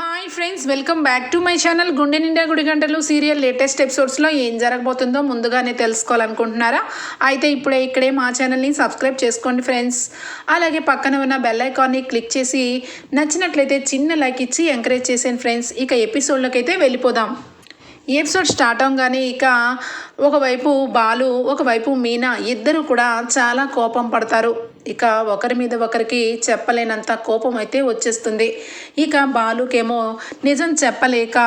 Hi friends welcome back to my channel గుండె నిండా గుడి గంటలు సీరియల్ లేటెస్ట్ ఎపిసోడ్స్లో ఏం జరగబోతుందో ముందుగానే తెలుసుకోవాలనుకుంటున్నారా? అయితే ఇప్పుడే ఇక్కడే మా ఛానల్ని సబ్స్క్రైబ్ చేసుకోండి ఫ్రెండ్స్ అలాగే పక్కన ఉన్న బెల్ ఐకాన్ని క్లిక్ చేసి నచ్చినట్లయితే చిన్న లైక్ ఇచ్చి ఎంకరేజ్ చేసాను ఫ్రెండ్స్ ఇక ఎపిసోడ్లోకి అయితే వెళ్ళిపోదాం. ఎపిసోడ్ స్టార్ట్ అవగానే ఇక ఒకవైపు బాలు ఒకవైపు మీనా ఇద్దరు కూడా చాలా కోపం పడతారు. ఇక ఒకరి మీద ఒకరికి చెప్పలేనంత కోపం అయితే వచ్చేస్తుంది. ఇక బాలుకేమో నిజం చెప్పలేక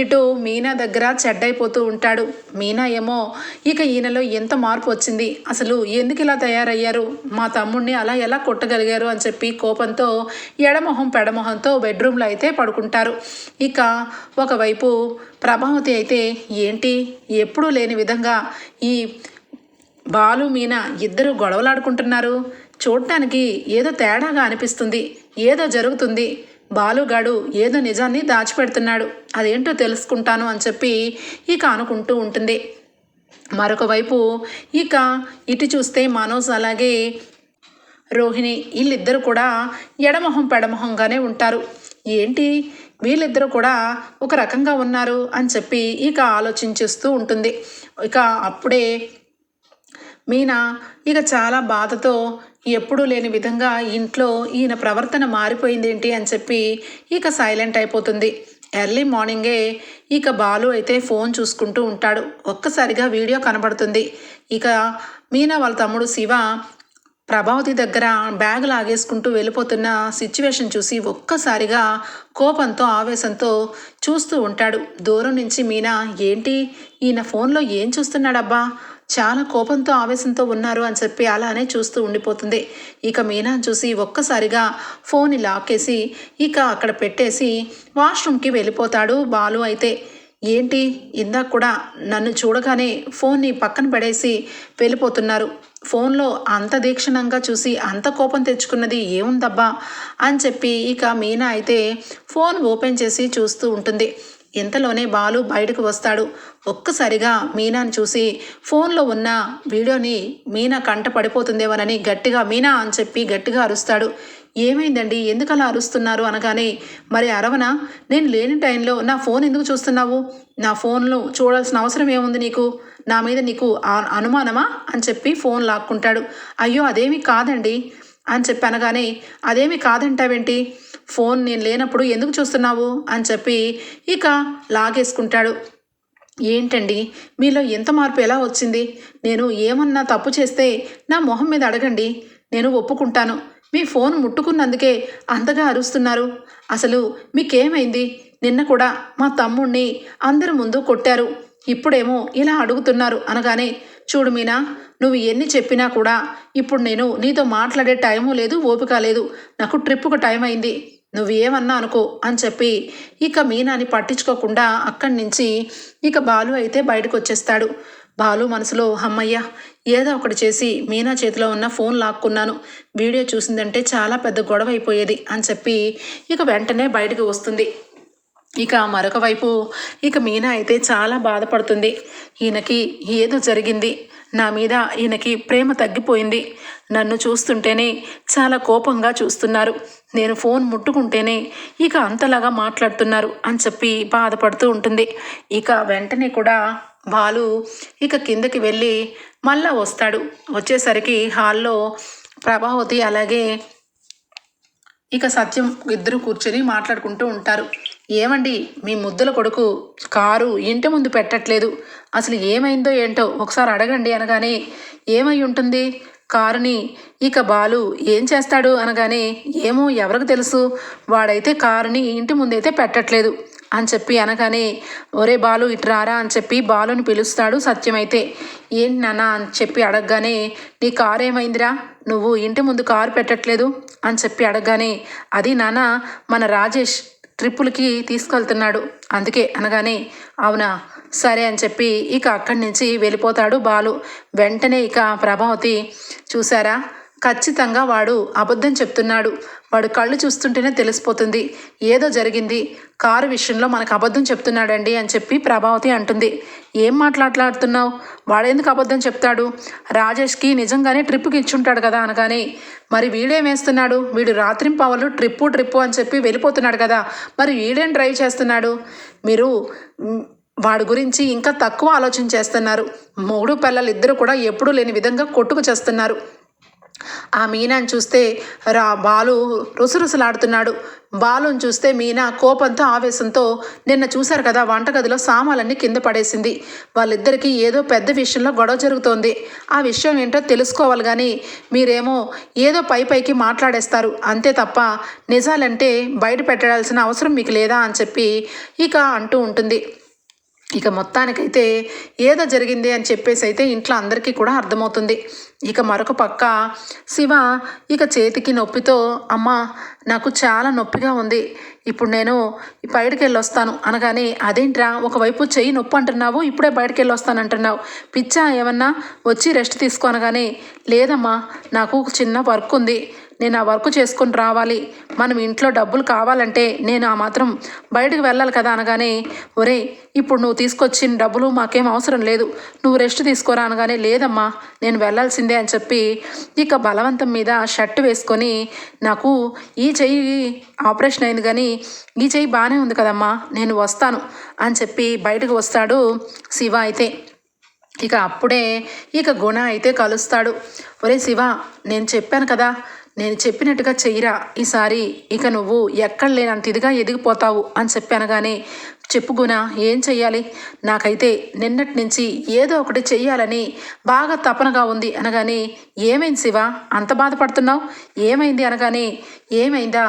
ఇటు మీనా దగ్గర చెడ్డైపోతూ ఉంటాడు. మీనా ఏమో ఇక ఈయనలో ఎంత మార్పు వచ్చింది? అసలు ఎందుకు ఇలా తయారయ్యారు? మా తమ్ముడిని అలా ఎలా కొట్టగలిగారు అని చెప్పి కోపంతో ఎడమొహం పెడమొహంతో బెడ్రూమ్లో అయితే పడుకుంటారు. ఇక ఒకవైపు ప్రభావతి అయితే ఏంటి? ఎప్పుడూ లేని విధంగా ఈ బాలు మీనా ఇద్దరు గొడవలాడుకుంటున్నారు. చూడటానికి ఏదో తేడాగా అనిపిస్తుంది ఏదో జరుగుతుంది. బాలుగాడు ఏదో నిజాన్ని దాచిపెడుతున్నాడు. అదేంటో తెలుసుకుంటాను అని చెప్పి ఇక అనుకుంటూ ఉంటుంది. మరొక వైపు ఇక ఇటు చూస్తే మనోజ్ అలాగే రోహిణి వీళ్ళిద్దరు కూడా ఎడమొహం పెడమొహంగానే ఉంటారు. ఏంటి? వీళ్ళిద్దరూ కూడా ఒక రకంగా ఉన్నారు అని చెప్పి ఇక ఆలోచించేస్తూ ఉంటుంది. ఇక అప్పుడే మీనా ఇక చాలా బాధతో ఎప్పుడూ లేని విధంగా ఇంట్లో ఈయన ప్రవర్తన మారిపోయింది ఏంటి అని చెప్పి ఇక సైలెంట్ అయిపోతుంది. ఎర్లీ మార్నింగే ఇక బాలు అయితే ఫోన్ చూసుకుంటూ ఉంటాడు. ఒక్కసారిగా వీడియో కనబడుతుంది. ఇక మీనా వాళ్ళ తమ్ముడు శివ ప్రభావతి దగ్గర బ్యాగ్ లాగేసుకుంటూ వెళ్ళిపోతున్న సిచ్యువేషన్ చూసి ఒక్కసారిగా కోపంతో ఆవేశంతో చూస్తూ ఉంటాడు. దూరం నుంచి మీనా ఏంటి? ఈయన ఫోన్లో ఏం చూస్తున్నాడబ్బా? చాలా కోపంతో ఆవేశంతో ఉన్నారు అని చెప్పి అలానే చూస్తూ ఉండిపోతుంది. ఇక మీనా చూసి ఒక్కసారిగా ఫోన్ లాకేసి ఇక అక్కడ పెట్టేసి వాష్రూమ్కి వెళ్ళిపోతాడు బాలు అయితే. ఏంటి? ఇందాక కూడా నన్ను చూడగానే ఫోన్ని పక్కన పడేసి వెళ్ళిపోతున్నారు. ఫోన్లో అంత దీక్షణంగా చూసి అంత కోపం తెచ్చుకున్నది ఏముందబ్బా అని చెప్పి ఇక మీనా అయితే ఫోన్ ఓపెన్ చేసి చూస్తూ ఉంటుంది. ఇంతలోనే బాలు బయటకు వస్తాడు. ఒక్కసారిగా మీనాని చూసి ఫోన్లో ఉన్న వీడియోని మీనా కంట పడిపోతుందేమోనని గట్టిగా మీనా అని చెప్పి గట్టిగా అరుస్తాడు. ఏమైందండి? ఎందుకు అలా అరుస్తున్నారు అనగానే మరి అరవన? నేను లేని టైంలో నా ఫోన్ ఎందుకు చూస్తున్నావు? నా ఫోన్ను చూడాల్సిన అవసరం ఏముంది నీకు? నా మీద నీకు అనుమానమా? అని చెప్పి ఫోన్ లాక్కుంటాడు. అయ్యో అదేమీ కాదండి అని చెప్పి అనగానే అదేమీ కాదంటావేంటి? ఫోన్ నేను లేనప్పుడు ఎందుకు చూస్తున్నావు? అని చెప్పి ఇక లాగేసుకుంటాడు. ఏంటండి? మీలో ఎంత మార్పు ఎలా వచ్చింది? నేను ఏమన్నా తప్పు చేస్తే నా మొహం మీద అడగండి. నేను ఒప్పుకుంటాను. మీ ఫోన్ ముట్టుకున్నందుకే అంతగా అరుస్తున్నారు. అసలు మీకేమైంది? నిన్న కూడా మా తమ్ముణ్ణి అందరి ముందు కొట్టారు. ఇప్పుడేమో ఇలా అడుగుతున్నారు అనగానే చూడు మీనా నువ్వు ఎన్ని చెప్పినా కూడా ఇప్పుడు నేను నీతో మాట్లాడే టైము లేదు ఓపిక లేదు. నాకు ట్రిప్పుకు టైం అయింది. నువ్వు ఏమన్నా అనుకో అని చెప్పి ఇక మీనాని పట్టించుకోకుండా అక్కడి నుంచి ఇక బాలు అయితే బయటకు వచ్చేస్తాడు బాలు మనసులో అమ్మయ్య ఏదో ఒకటి చేసి మీనా చేతిలో ఉన్న ఫోన్ లాక్కున్నాను. వీడియో చూసిందంటే చాలా పెద్ద గొడవ అయిపోయేది అని చెప్పి ఇక వెంటనే బయటకు వస్తుంది. ఇక మరొక వైపు ఇక మీనా అయితే చాలా బాధపడుతుంది. ఈయనకి ఏదో జరిగింది. నా మీద ఈయనకి ప్రేమ తగ్గిపోయింది. నన్ను చూస్తుంటేనే చాలా కోపంగా చూస్తున్నారు. నేను ఫోన్ ముట్టుకుంటేనే ఇక అంతలాగా మాట్లాడుతున్నారు అని చెప్పి బాధపడుతూ ఉంటుంది. ఇక వెంటనే కూడా బాలు ఇక కిందకి వెళ్ళి మళ్ళా వస్తాడు. వచ్చేసరికి హాల్లో ప్రభావతి అలాగే ఇక సత్యం ఇద్దరు కూర్చొని మాట్లాడుకుంటూ ఉంటారు. ఏమండి మీ ముద్దుల కొడుకు కారు ఇంటి ముందు పెట్టట్లేదు. అసలు ఏమైందో ఏంటో ఒకసారి అడగండి అనగానే ఏమై ఉంటుంది? కారుని ఇక బాలు ఏం చేస్తాడు అనగానే ఏమో ఎవరికి తెలుసు వాడైతే కారుని ఇంటి ముందైతే పెట్టట్లేదు అని చెప్పి అనగానే ఒరే బాలు ఇటు రారా అని చెప్పి బాలుని పిలుస్తాడు సత్యమైతే. ఏంటి నాన్న అని చెప్పి అడగగానే నీ కారు ఏమైందిరా నువ్వు ఇంటి ముందు కారు పెట్టట్లేదు అని చెప్పి అడగగానే అది నాన్న మన రాజేష్. ట్రిప్పులకి తీసుకెళ్తున్నాడు. అందుకే అనగానే అవునా? సరే అని చెప్పి ఇక అక్కడి నుంచి వెళ్ళిపోతాడు బాలు. వెంటనే ఇక ప్రభావతి చూసారా ఖచ్చితంగా వాడు అబద్ధం చెప్తున్నాడు. వాడు కళ్ళు చూస్తుంటేనే తెలిసిపోతుంది. ఏదో జరిగింది. కారు విషయంలో మనకు అబద్ధం చెప్తున్నాడండి అని చెప్పి ప్రభావతి అంటుంది. ఏం మాట్లాడుతున్నావు? వాడెందుకు అబద్ధం చెప్తాడు? రాజేష్కి నిజంగానే ట్రిప్కి ఇచ్చుంటాడు కదా అనగానే మరి వీడేం వేస్తున్నాడు? వీడు రాత్రింపవలు ట్రిప్పు ట్రిప్పు అని చెప్పి వెళ్ళిపోతున్నాడు కదా. మరి వీడేం డ్రైవ్ చేస్తున్నాడు? మీరు వాడి గురించి ఇంకా తక్కువ ఆలోచన చేస్తున్నారు. మూడు పిల్లలు ఇద్దరు కూడా ఎప్పుడూ లేని విధంగా కొట్టుకు చేస్తున్నారు. ఆ మీనాని చూస్తే రా బాలు రుసరుసలాడుతున్నాడు. బాలుని చూస్తే మీనా కోపంతో ఆవేశంతో నిన్న చూశారు కదా వంటగదిలో సామాన్లన్నీ కింద పడేసింది. వాళ్ళిద్దరికీ ఏదో పెద్ద విషయంలో గొడవ జరుగుతోంది. ఆ విషయం ఏంటో తెలుసుకోవాలి కానీ మీరేమో ఏదో పై పైకి మాట్లాడేస్తారు. అంతే తప్ప నిజాలంటే బయట పెట్టాల్సిన అవసరం మీకు లేదా అని చెప్పి ఇక అంటూ ఉంటుంది. ఇక మొత్తానికైతే ఏదో జరిగింది అని చెప్పేసి అయితే ఇంట్లో అందరికీ కూడా అర్థమవుతుంది. ఇక మరొక పక్క శివ ఇక చేతికి నొప్పితో అమ్మ నాకు చాలా నొప్పిగా ఉంది. ఇప్పుడు నేను బయటకు వెళ్ళొస్తాను అనగానే అదేంట్రా ఒకవైపు చెయ్యి నొప్పి అంటున్నావు ఇప్పుడే బయటకు వెళ్ళొస్తాను అంటున్నావు పిచ్చా ఏమన్నా వచ్చి రెస్ట్ తీసుకో. అనగానే లేదమ్మా నాకు ఒక చిన్న వర్క్ ఉంది. నేను ఆ వర్క్ చేసుకొని రావాలి. మనం ఇంట్లో డబ్బులు కావాలంటే నేను ఆ మాత్రం బయటకు వెళ్ళాలి కదా అనగానే ఒరే ఇప్పుడు నువ్వు తీసుకొచ్చిన డబ్బులు మాకేం అవసరం లేదు. నువ్వు రెస్ట్ తీసుకోరా అనగానే లేదమ్మా నేను వెళ్ళాల్సిందే అని చెప్పి ఇక బలవంతం మీద షర్ట్ వేసుకొని నాకు ఈ చెయ్యి ఆపరేషన్ అయింది కానీ ఈ చెయ్యి బాగానే ఉంది కదమ్మా నేను వస్తాను అని చెప్పి బయటకు వస్తాడు శివ అయితే. ఇక అప్పుడే ఇక గుణ అయితే కలుస్తాడు. ఒరే శివ నేను చెప్పాను కదా నేను చెప్పినట్టుగా చెయ్యిరా. ఈసారి ఇక నువ్వు ఎక్కడ లేనంత ఇదిగా ఎదిగిపోతావు అని చెప్పాను చెప్పుకునా ఏం చెయ్యాలి? నాకైతే నిన్నటి నుంచి ఏదో ఒకటి చెయ్యాలని బాగా తపనగా ఉంది. అనగానే ఏమైంది శివ? అంత బాధపడుతున్నావు? ఏమైంది? అనగానే ఏమైందా?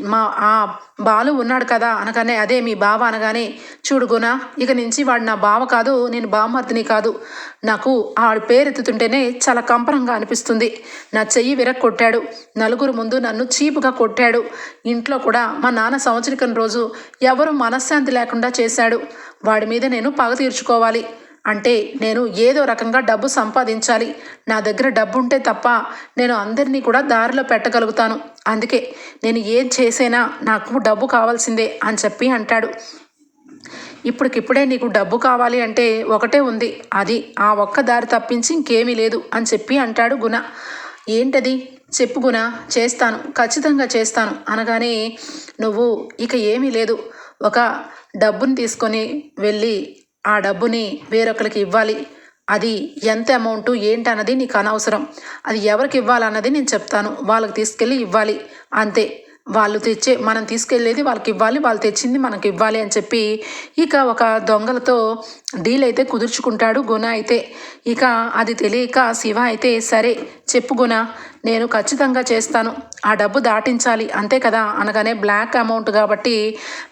మా ఆ బాలు ఉన్నాడు కదా అనగానే అదే మీ బావ అనగానే చూడుగునా ఇక నుంచి వాడు నా బావ కాదు నేను బామర్తిని కాదు. నాకు ఆడి పేరెత్తుతుంటేనే చాలా కంపరంగా అనిపిస్తుంది. నా చెయ్యి విరక్ కొట్టాడు. నలుగురు ముందు నన్ను చీపుగా కొట్టాడు. ఇంట్లో కూడా మా నాన్న సంవత్సరికం రోజు ఎవరు మనశ్శాంతి లేకుండా చేశాడు. వాడి మీద నేను పగ తీర్చుకోవాలి. అంటే నేను ఏదో రకంగా డబ్బు సంపాదించాలి. నా దగ్గర డబ్బు ఉంటే తప్ప నేను అందరినీ కూడా దారిలో పెట్టగలుగుతాను. అందుకే నేను ఏం చేసేనా నాకు డబ్బు కావాల్సిందే అని చెప్పి అంటాడు. ఇప్పటికిప్పుడే నీకు డబ్బు కావాలి అంటే ఒకటే ఉంది. అది ఆ ఒక్క దారి తప్పించి ఇంకేమీ లేదు అని చెప్పి అంటాడు గుణ. ఏంటది? చెప్పు గుణ చేస్తాను ఖచ్చితంగా చేస్తాను అనగానే నువ్వు ఇక ఏమీ లేదు. ఒక డబ్బుని తీసుకొని వెళ్ళి ఆ డబ్బుని వేరొకరికి ఇవ్వాలి. అది ఎంత అమౌంట్ ఏంటన్నది నీకు అనవసరం. అది ఎవరికి ఇవ్వాలన్నది నేను చెప్తాను. వాళ్ళకి తీసుకెళ్ళి ఇవ్వాలి. అంతే. వాళ్ళు తెచ్చే మనం తీసుకెళ్ళేది వాళ్ళకి ఇవ్వాలి వాళ్ళు తెచ్చింది మనకి ఇవ్వాలి అని చెప్పి ఇక ఒక దొంగలతో డీల్ అయితే కుదుర్చుకుంటాడు గుణ అయితే. ఇక అది తెలియక శివ అయితే సరే చెప్పు గుణ నేను ఖచ్చితంగా చేస్తాను. ఆ డబ్బు దాటించాలి అంతే కదా? అనగానే బ్లాక్ అమౌంట్ కాబట్టి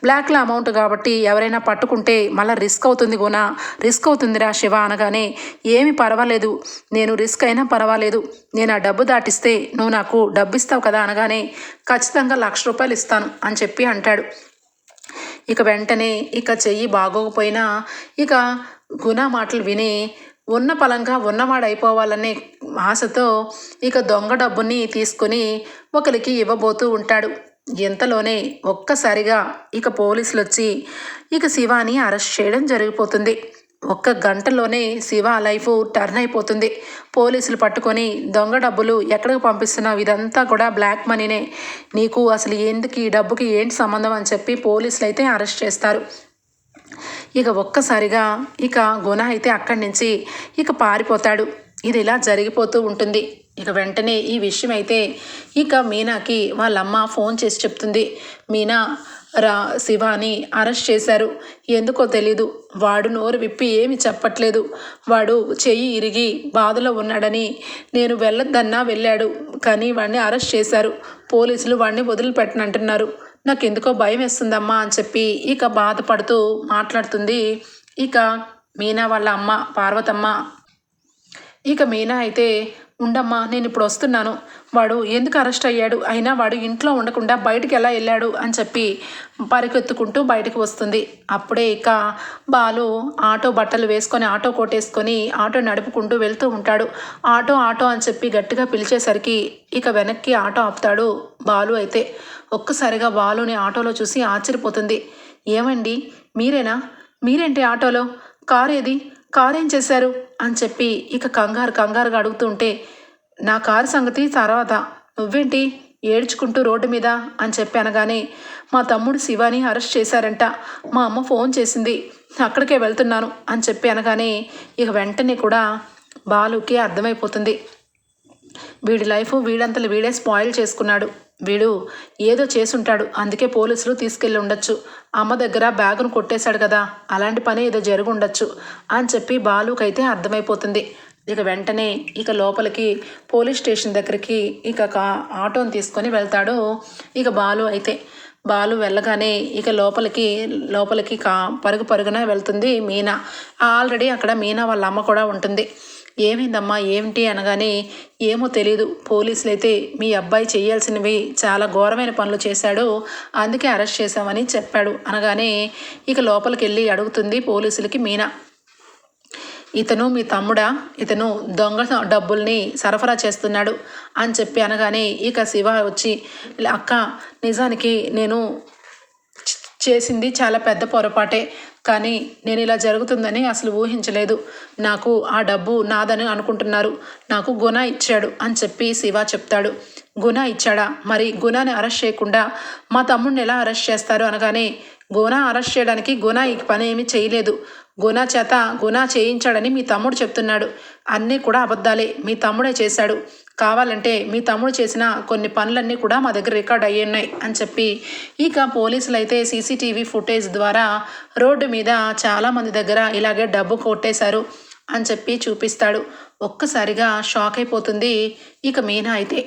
బ్లాక్లో అమౌంట్ కాబట్టి ఎవరైనా పట్టుకుంటే మళ్ళీ రిస్క్ అవుతుంది గుణ. రిస్క్ అవుతుందిరా శివ అనగానే ఏమి పర్వాలేదు. నేను రిస్క్ అయినా పర్వాలేదు. నేను ఆ డబ్బు దాటిస్తే నువ్వు నాకు డబ్బు ఇస్తావు కదా అనగానే ఖచ్చితంగా లక్ష రూపాయలు ఇస్తాను అని చెప్పి అంటాడు. ఇక వెంటనే ఇక చెయ్యి బాగోకపోయినా ఇక గుణ మాటలు విని ఉన్న పలంగా ఉన్నవాడు అయిపోవాలనే ఆశతో ఇక దొంగ డబ్బుని తీసుకొని ఒకరికి ఇవ్వబోతూ ఉంటాడు. ఇంతలోనే ఒక్కసారిగా ఇక పోలీసులు వచ్చి ఇక శివాని అరెస్ట్ చేయడం జరిగిపోతుంది. ఒక్క గంటలోనే శివ లైఫ్ టర్న్ అయిపోతుంది. పోలీసులు పట్టుకొని దొంగ డబ్బులు ఎక్కడికి పంపిస్తున్నావు? ఇదంతా కూడా బ్లాక్ మనీనే. నీకు అసలు ఎందుకు ఈ డబ్బుకి ఏంటి సంబంధం అని చెప్పి పోలీసులు అయితే అరెస్ట్ చేస్తారు. ఇక ఒక్కసారిగా ఇక గుణ అయితే అక్కడి నుంచి ఇక పారిపోతాడు. ఇది ఇలా జరిగిపోతూ ఉంటుంది. ఇక వెంటనే ఈ విషయం అయితే ఇక మీనాకి వాళ్ళమ్మ ఫోన్ చేసి చెప్తుంది. మీనా రా శివాని అరెస్ట్ చేశారు. ఎందుకో తెలీదు. వాడు నోరు విప్పి ఏమి చెప్పట్లేదు. వాడు చెయ్యి ఇరిగి బాధలో ఉన్నాడని నేను వెళ్ళొద్దన్నా వెళ్ళాడు. కానీ వాడిని అరెస్ట్ చేశారు. పోలీసులు వాడిని వదిలిపెట్టనంటున్నారు. నాకు ఎందుకో భయం వేస్తుందమ్మా అని చెప్పి ఇక బాధపడుతూ మాట్లాడుతుంది. ఇక మీనా వాళ్ళ అమ్మ పార్వతమ్మ. ఇక మీనా అయితే ఉండమ్మా నేను ఇప్పుడు వస్తున్నాను. వాడు ఎందుకు అరెస్ట్ అయ్యాడు? అయినా వాడు ఇంట్లో ఉండకుండా బయటికి ఎలా వెళ్ళాడు? అని చెప్పి పరిగెత్తుకుంటూ బయటకు వస్తుంది. అప్పుడే ఇక బాలు ఆటో బట్టలు వేసుకొని ఆటో కొట్టేసుకొని ఆటో నడుపుకుంటూ వెళ్తూ ఉంటాడు. ఆటో ఆటో అని చెప్పి గట్టిగా పిలిచేసరికి ఇక వెనక్కి ఆటో ఆపుతాడు బాలు అయితే. ఒక్కసారిగా బాలుని ఆటోలో చూసి ఆశ్చర్యపోతుంది. ఏమండి? మీరేనా? మీరేంటి ఆటోలో? కారు ఏది కారు ఏం చేశారు? అని చెప్పి ఇక కంగారు కంగారుగా అడుగుతుంటే నా కారు సంగతి తర్వాత. నువ్వేంటి? ఏడ్చుకుంటూ రోడ్డు మీద? అని చెప్పి అనగానే మా తమ్ముడు శివాని అరెస్ట్ చేశారంట. మా అమ్మ ఫోన్ చేసింది. అక్కడికే వెళ్తున్నాను అని చెప్పి అనగానే ఇక వెంటనే కూడా బాలుకి అర్థమైపోతుంది. వీడి లైఫ్ వీడంతలు వీడే స్పాయిల్ చేసుకున్నాడు. వీడు ఏదో చేసుంటాడు. అందుకే పోలీసులు తీసుకెళ్ళి ఉండొచ్చు. అమ్మ దగ్గర బ్యాగును కొట్టేశాడు కదా. అలాంటి పని ఏదో జరిగి ఉండొచ్చు అని చెప్పి బాలుకైతే అర్థమైపోతుంది. ఇక వెంటనే ఇక లోపలికి పోలీస్ స్టేషన్ దగ్గరికి ఇక ఆటోని తీసుకొని వెళ్తాడు ఇక బాలు అయితే. బాలు వెళ్ళగానే ఇక లోపలికి లోపలికి కా పరుగు పరుగున వెళ్తుంది మీనా. ఆల్రెడీ అక్కడ మీనా వాళ్ళ అమ్మ కూడా ఉంటుంది. ఏమైందమ్మా? ఏమిటి అనగానే ఏమో తెలియదు పోలీసులు అయితే మీ అబ్బాయి చేయాల్సినవి చాలా ఘోరమైన పనులు చేశాడు. అందుకే అరెస్ట్ చేశామని చెప్పాడు అనగానే ఇక లోపలికి వెళ్ళి అడుగుతుంది పోలీసులకి మీనా. ఇతను మీ తమ్ముడా? ఇతను దొంగ డబ్బుల్ని సరఫరా చేస్తున్నాడు అని చెప్పి అనగానే ఇక శివ వచ్చి అక్క నిజానికి నేను చేసింది చాలా పెద్ద పొరపాటే. కానీ నేను ఇలా జరుగుతుందని అసలు ఊహించలేదు. నాకు ఆ డబ్బు నాదని అనుకుంటున్నారు. నాకు గుణ ఇచ్చాడు అని చెప్పి శివ చెప్తాడు. గుణ ఇచ్చాడా? మరి గుణాని అరెస్ట్ చేయకుండా మా తమ్ముడిని ఎలా అరెస్ట్ చేస్తారు అనగానే గుణ అరెస్ట్ చేయడానికి గుణ ఈ పని ఏమీ చేయలేదు. గుణ చేత గుణ చేయించాడని మీ తమ్ముడు చెప్తున్నాడు. అన్నీ కూడా అబద్ధాలే. మీ తమ్ముడే చేశాడు. కావాలంటే మీ తమ్ముడు చేసిన కొన్ని పనులన్నీ కూడా మా దగ్గర రికార్డ్ అయ్యి ఉన్నాయి అని చెప్పి ఇక పోలీసులు అయితే సీసీటీవీ ఫుటేజ్ ద్వారా రోడ్డు మీద చాలామంది దగ్గర ఇలాగే డబ్బు కొట్టేశారు అని చెప్పి చూపిస్తాడు. ఒక్కసారిగా షాక్ అయిపోతుంది ఇక మీనా అయితే.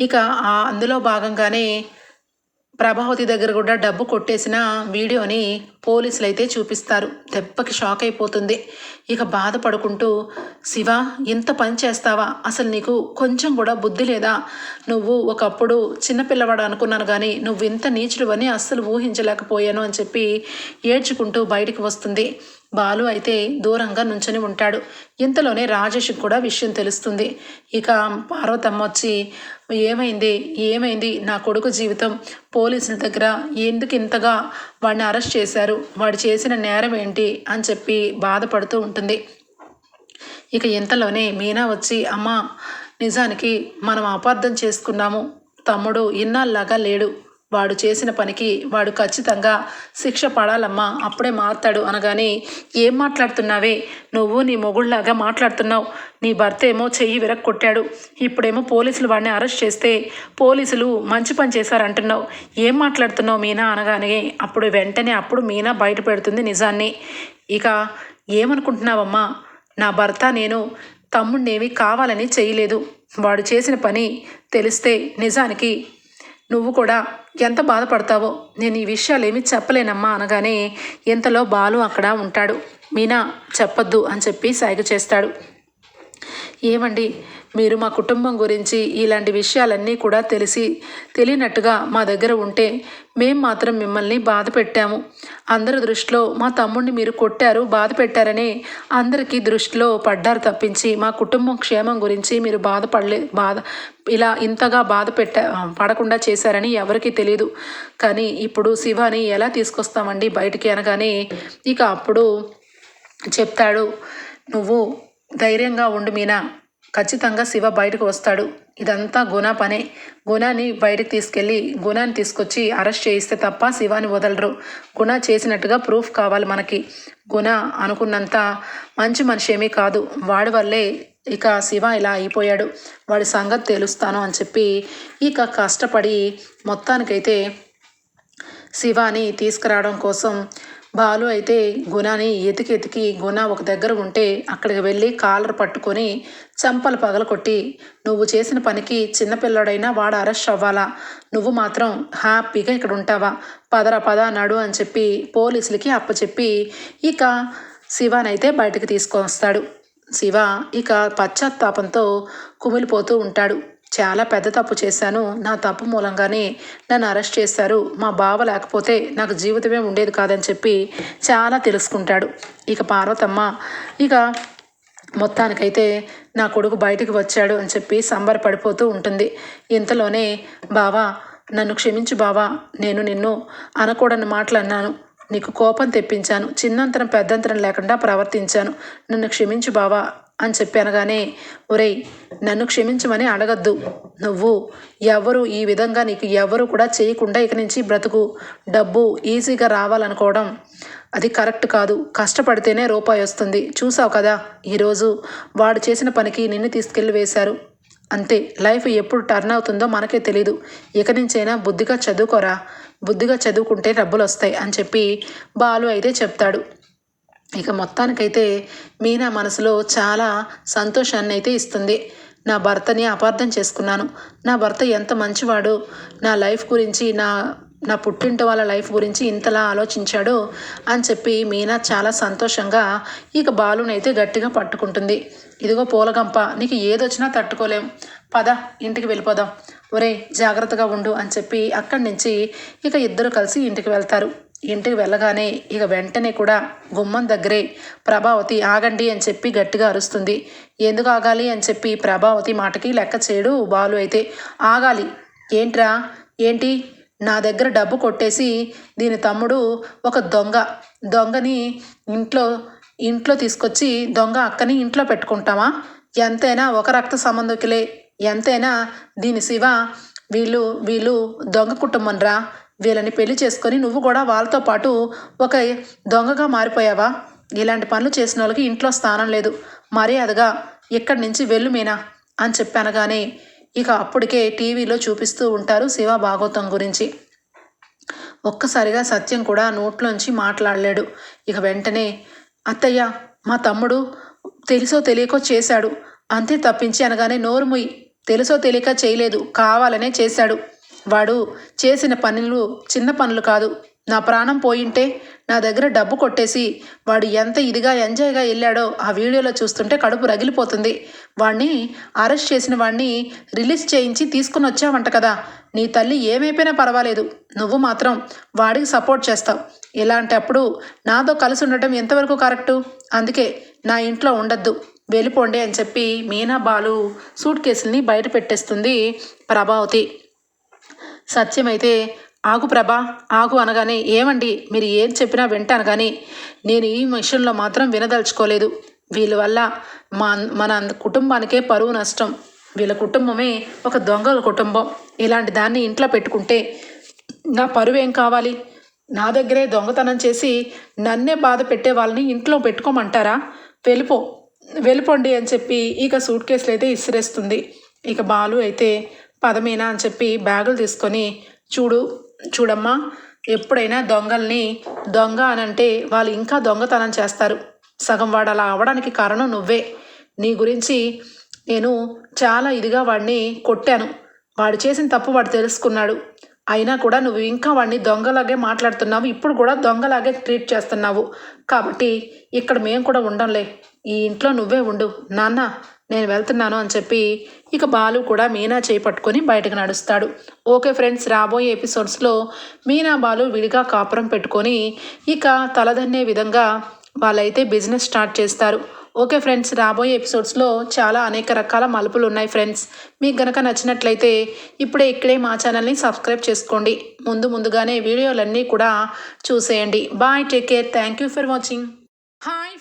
ఇక అందులో భాగంగానే ప్రభావతి దగ్గర కూడా డబ్బు కొట్టేసిన వీడియోని పోలీసులు అయితే చూపిస్తారు. దెబ్బకి షాక్ అయిపోతుంది. ఇక బాధపడుకుంటూ శివ ఇంత పని చేస్తావా? అసలు నీకు కొంచెం కూడా బుద్ధి లేదా? నువ్వు ఒకప్పుడు చిన్నపిల్లవాడు అనుకున్నాను కానీ నువ్వు ఇంత నీచుడువని అస్సలు ఊహించలేకపోయాను అని చెప్పి ఏడ్చుకుంటూ బయటికి వస్తుంది. బాలు అయితే దూరంగా నుంచొని ఉంటాడు. ఇంతలోనే రాజేష్కి కూడా విషయం తెలుస్తుంది. ఇక పార్వతమ్మ వచ్చి ఏమైంది? ఏమైంది? నా కొడుకు జీవితం పోలీసుల దగ్గర ఎందుకు ఇంతగా వాడిని అరెస్ట్ చేశారు? వాడు చేసిన నేరం ఏంటి? అని చెప్పి బాధపడుతూ ఉంటుంది. ఇక ఇంతలోనే మీనా వచ్చి అమ్మ నిజానికి మనం అపార్థం చేసుకున్నాము. తమ్ముడు ఇన్నాళ్ళలాగా లేడు. వాడు చేసిన పనికి వాడు ఖచ్చితంగా శిక్ష పడాలమ్మా అప్పుడే మారుతాడు అనగానే ఏం మాట్లాడుతున్నావే? నువ్వు నీ మొగుళ్ళలాగా మాట్లాడుతున్నావు. నీ భర్త ఏమో చెయ్యి విరక్కొట్టాడు. ఇప్పుడేమో పోలీసులు వాడిని అరెస్ట్ చేస్తే పోలీసులు మంచి పని చేశారంటున్నావు. ఏం మాట్లాడుతున్నావు మీనా? అనగానే అప్పుడు వెంటనే అప్పుడు మీనా బయట పెడుతుంది నిజాన్ని. ఇక ఏమనుకుంటున్నావమ్మా? నా భర్త నేను తమ్ముడినేమి కావాలని చేయలేదు వాడు చేసిన పని తెలిస్తే నిజానికి నువ్వు కూడా ఎంత బాధపడతావో నేను ఈ విషయాలు చెప్పలేనమ్మా అనగానే ఇంతలో బాలు అక్కడ ఉంటాడు. మీనా చెప్పొద్దు అని చెప్పి సైగ చేస్తాడు. ఏమండి? మీరు మా కుటుంబం గురించి ఇలాంటి విషయాలన్నీ కూడా తెలిసి తెలియనట్టుగా మా దగ్గర ఉంటే మేం మాత్రం మిమ్మల్ని బాధ పెట్టాము. అందరి దృష్టిలో మా తమ్ముడిని మీరు కొట్టారు బాధ పెట్టారని అందరికీ దృష్టిలో పడ్డారు తప్పించి మా కుటుంబం క్షేమం గురించి మీరు బాధపడలే బాధ ఇలా ఇంతగా బాధ పెట్ట పడకుండా చేశారని ఎవరికీ తెలియదు కానీ ఇప్పుడు శివాని ఎలా తీసుకొస్తామండి బయటికి అనగానే ఇక అప్పుడు చెప్తాడు నువ్వు ధైర్యంగా ఉండు మీనా ఖచ్చితంగా శివ బయటకు వస్తాడు. ఇదంతా గుణ పనే. గుణాన్ని బయటకు తీసుకెళ్ళి గుణాన్ని తీసుకొచ్చి అరెస్ట్ చేయిస్తే తప్ప శివాని వదలరు. గుణ చేసినట్టుగా ప్రూఫ్ కావాలి మనకి. గుణ అనుకున్నంత మంచి మనిషి ఏమీ కాదు. వాడి వల్లే ఇక శివ ఇలా అయిపోయాడు. వాడి సంగతి తెలుస్తాను అని చెప్పి ఇక కష్టపడి మొత్తానికైతే శివాని తీసుకురావడం కోసం బాలు అయితే గుణాని ఎతికి ఎతికి గుణ ఒక దగ్గర ఉంటే అక్కడికి వెళ్ళి కాలర్ పట్టుకొని చంపలు పగల కొట్టి నువ్వు చేసిన పనికి చిన్నపిల్లడైనా వాడు అరెస్ట్ అవ్వాలా? నువ్వు మాత్రం హ్యాపీగా ఇక్కడ ఉంటావా? పదరా పద నడు అని చెప్పి పోలీసులకి అప్పచెప్పి ఇక శివానైతే బయటకు తీసుకొస్తాడు. శివ ఇక పశ్చాత్తాపంతో కుమిలిపోతూ ఉంటాడు. చాలా పెద్ద తప్పు చేశాను. నా తప్పు మూలంగానే నన్ను అరెస్ట్ చేశారు. మా బావ లేకపోతే నాకు జీవితమే ఉండేది కాదని చెప్పి చాలా తెలుసుకుంటాడు. ఇక పార్వతమ్మ ఇక మొత్తానికైతే నా కొడుకు బయటికి వచ్చాడు అని చెప్పి సంబరపడిపోతూ ఉంటుంది. ఇంతలోనే బావా నన్ను క్షమించు బావా. నేను నిన్ను అనకూడని మాటలు అన్నాను. నీకు కోపం తెప్పించాను. చిన్నంతరం పెద్దంతరం లేకుండా ప్రవర్తించాను. నన్ను క్షమించు బావా. అని చెప్పానగానే ఒరేయ్ నన్ను క్షమించమని అడగద్దు. నువ్వు ఎవరు ఈ విధంగా నీకు ఎవరు కూడా చేయకుండా ఇక నుంచి బ్రతుకు. డబ్బు ఈజీగా రావాలనుకోవడం అది కరెక్ట్ కాదు. కష్టపడితేనే రూపాయి వస్తుంది. చూసావు కదా ఈరోజు వాడు చేసిన పనికి నిన్ను తీసుకెళ్ళి వేశారు. అంతే లైఫ్ ఎప్పుడు టర్న్ అవుతుందో మనకే తెలీదు. ఇక నుంచైనా బుద్ధిగా చదువుకోరా. బుద్ధిగా చదువుకుంటే డబ్బులు వస్తాయి అని చెప్పి బాలు అయితే చెప్తాడు. ఇక మొత్తానికైతే మీనా మనసులో చాలా సంతోషాన్ని అయితే ఇస్తుంది. నా భర్తని అపార్థం చేసుకున్నాను. నా భర్త ఎంత మంచివాడు నా లైఫ్ గురించి నా నా పుట్టింటి వాళ్ళ లైఫ్ గురించి ఇంతలా ఆలోచించాడు అని చెప్పి మీనా చాలా సంతోషంగా ఇక బాలునైతే గట్టిగా పట్టుకుంటుంది. ఇదిగో పూలగంప నీకు ఏదొచ్చినా తట్టుకోలేం. పద ఇంటికి వెళ్ళిపోదాం. ఒరే జాగ్రత్తగా ఉండు అని చెప్పి అక్కడి నుంచి ఇక ఇద్దరు కలిసి ఇంటికి వెళ్తారు. ఇంటికి వెళ్ళగానే ఇక వెంటనే కూడా గుమ్మం దగ్గరే ప్రభావతి ఆగండి అని చెప్పి గట్టిగా అరుస్తుంది. ఎందుకు ఆగాలి అని చెప్పి ప్రభావతి మాటకి లెక్క చేయడు బాలు అయితే. ఆగాలి. ఏంట్రా? ఏంటి? నా దగ్గర డబ్బు కొట్టేసి దీని తమ్ముడు ఒక దొంగ. దొంగని ఇంట్లో ఇంట్లో తీసుకొచ్చి దొంగ అక్కని ఇంట్లో పెట్టుకుంటామా? ఎంతైనా ఒక రక్త సంబంధికులే. ఎంతైనా దీని శివ వీళ్ళు వీళ్ళు దొంగ కుటుంబం రా. వీళ్ళని పెళ్ళి చేసుకొని నువ్వు కూడా వాళ్ళతో పాటు ఒక దొంగగా మారిపోయావా? ఇలాంటి పనులు చేసిన వాళ్ళకి ఇంట్లో స్థానం లేదు. మర్యాదగా ఇక్కడి నుంచి వెళ్ళు మీనా అని చెప్పానగానే ఇక అప్పటికే టీవీలో చూపిస్తూ ఉంటారు శివ భాగవతం గురించి. ఒక్కసారిగా సత్యం కూడా నోట్లోంచి మాట్లాడలేడు. ఇక వెంటనే అత్తయ్య మా తమ్ముడు తెలుసో తెలియకో చేశాడు. అంతే తప్పించి అనగానే నోరు ముయ్యి తెలుసో తెలియక చేయలేదు. కావాలనే చేశాడు. వాడు చేసిన పనులు చిన్న పనులు కాదు. నా ప్రాణం పోయింటే నా దగ్గర డబ్బు కొట్టేసి వాడు ఎంత ఇదిగా ఎంజాయ్గా వెళ్ళాడో ఆ వీడియోలో చూస్తుంటే కడుపు రగిలిపోతుంది. వాడిని అరెస్ట్ చేసిన వాడిని రిలీజ్ చేయించి తీసుకుని వచ్చావంట కదా. నీ తల్లి ఏమైపోయినా పర్వాలేదు. నువ్వు మాత్రం వాడికి సపోర్ట్ చేస్తావు. ఇలాంటప్పుడు నాతో కలిసి ఉండటం ఎంతవరకు కరెక్టు? అందుకే నా ఇంట్లో ఉండద్దు. వెళ్ళిపోండి అని చెప్పి మీనా బాలు సూట్ కేసుల్ని బయట పెట్టేస్తుంది ప్రభావతి. సత్యమైతే ఆగు ప్రభా ఆగు అనగానే ఏమండి? మీరు ఏం చెప్పినా వింటాను కానీ నేను ఈ విషయంలో మాత్రం వినదలుచుకోలేదు. వీళ్ళ వల్ల మా మన కుటుంబానికే పరువు నష్టం. వీళ్ళ కుటుంబమే ఒక దొంగల కుటుంబం. ఇలాంటి దాన్ని ఇంట్లో పెట్టుకుంటే నా పరువు ఏం కావాలి? నా దగ్గరే దొంగతనం చేసి నన్నే బాధ పెట్టే వాళ్ళని ఇంట్లో పెట్టుకోమంటారా? వెళ్ళిపో వెళ్ళిపోండి అని చెప్పి ఇక సూట్ కేసులు అయితే ఇసిరేస్తుంది. ఇక బాలు అయితే పదమేనా అని చెప్పి బ్యాగులు తీసుకొని చూడు చూడమ్మా ఎప్పుడైనా దొంగల్ని దొంగ అని అంటే వాళ్ళు ఇంకా దొంగతనం చేస్తారు. సగం వాడు అలా అవడానికి కారణం నువ్వే. నీ గురించి నేను చాలా ఇదిగా వాడిని కొట్టాను. వాడు చేసిన తప్పు వాడు తెలుసుకున్నాడు. అయినా కూడా నువ్వు ఇంకా వాడిని దొంగలాగే మాట్లాడుతున్నావు. ఇప్పుడు కూడా దొంగలాగే ట్రీట్ చేస్తున్నావు. కాబట్టి ఇక్కడ మేము కూడా ఉండంలే. ఈ ఇంట్లో నువ్వే ఉండు. నాన్న నేను వెళ్తున్నాను అని చెప్పి ఇక బాలు కూడా మీనా చేయి పట్టుకొని బయటకు నడుస్తాడు. ఓకే ఫ్రెండ్స్ రాబోయే ఎపిసోడ్స్లో మీనా బాలు విడిగా కాపురం పెట్టుకొని ఇక తలదన్నే విధంగా వాళ్ళైతే బిజినెస్ స్టార్ట్ చేస్తారు. ఓకే ఫ్రెండ్స్ రాబోయే ఎపిసోడ్స్లో చాలా అనేక రకాల మలుపులు ఉన్నాయి ఫ్రెండ్స్. మీకు గనక నచ్చినట్లయితే ఇప్పుడే ఇక్కడే మా ఛానల్ని సబ్స్క్రైబ్ చేసుకోండి. ముందు ముందుగానే వీడియోలన్నీ కూడా చూసేయండి. Bye take care thank you for watching hi